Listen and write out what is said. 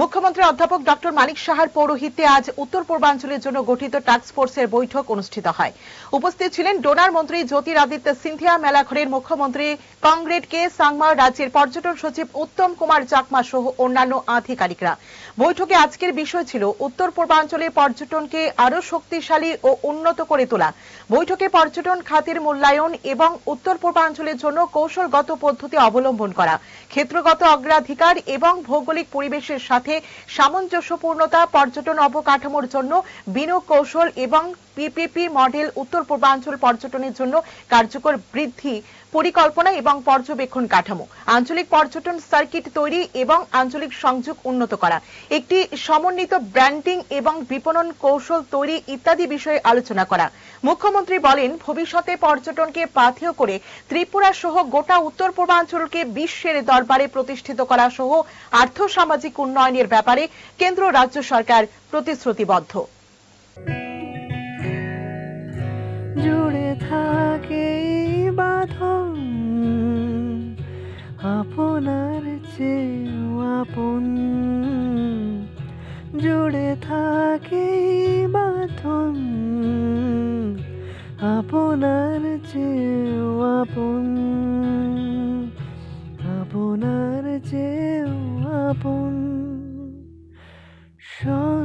মুখ্যমন্ত্রী অধ্যাপক ডক্টর মানিক সাহার পৌরোহিত্যে আজ উত্তর পূর্বাঞ্চলের জন্য গঠিত টাস্ক ফোর্সের বৈঠক অনুষ্ঠিত হয়। উপস্থিত ছিলেন ডোনার মন্ত্রী জ্যোতিরাদিত্য সিন্ধিয়া মেলাঘরের মুখ্যমন্ত্রী কংগ্রেড কে সাংমা, রাজ্যের পর্যটন সচিব উত্তম কুমার চাকমা সহ অন্যান্য আধিকারিকরা। বৈঠকে আজকের বিষয় ছিল উত্তর পূর্বাঞ্চলের পর্যটনকে আরও শক্তিশালী ও উন্নত করে তোলা। বৈঠকে পর্যটন খাতের মূল্যায়ন এবং উত্তর পূর্বাঞ্চলের জন্য কৌশলগত পদ্ধতি অবলম্বন করা, ক্ষেত্রগত অগ্রাধিকার এবং ভৌগোলিক পরিবেশের সাথে সামঞ্জস্যপূর্ণতা, পর্যটন অবকাঠামোর জন্য বিনিয়োগ কৌশল এবং পিপিপি মডেল উত্তর পূর্বাঞ্চল পর্যটনের জন্য কার্যকর বৃদ্ধি পরিকল্পনা এবং পর্যবেক্ষণ কাঠামো, আঞ্চলিক পর্যটন সার্কিট তৈরি এবং আঞ্চলিক সংযোগ উন্নত করা, একটি সমন্বিত ব্র্যান্ডিং এবং বিপণন কৌশল তৈরি ইত্যাদি বিষয়ে আলোচনা করা। মুখ্যমন্ত্রী বলেন, ভবিষ্যতে পর্যটনকে পাথেয় করে ত্রিপুরা সহ গোটা উত্তর পূর্বাঞ্চলকে বিশ্বের দরবারে প্রতিষ্ঠিত করা সহ আর্থ সামাজিক উন্নয়নের ব্যাপারে কেন্দ্র রাজ্য সরকার প্রতিশ্রুতিবদ্ধ। জুড়ে থাকে বাঁধন, আপনার চেয়েও আপন। জুড়ে থাকে বাঁধন, আপনার চেয়েও আপন। আপনার চেয়েও আপন। 说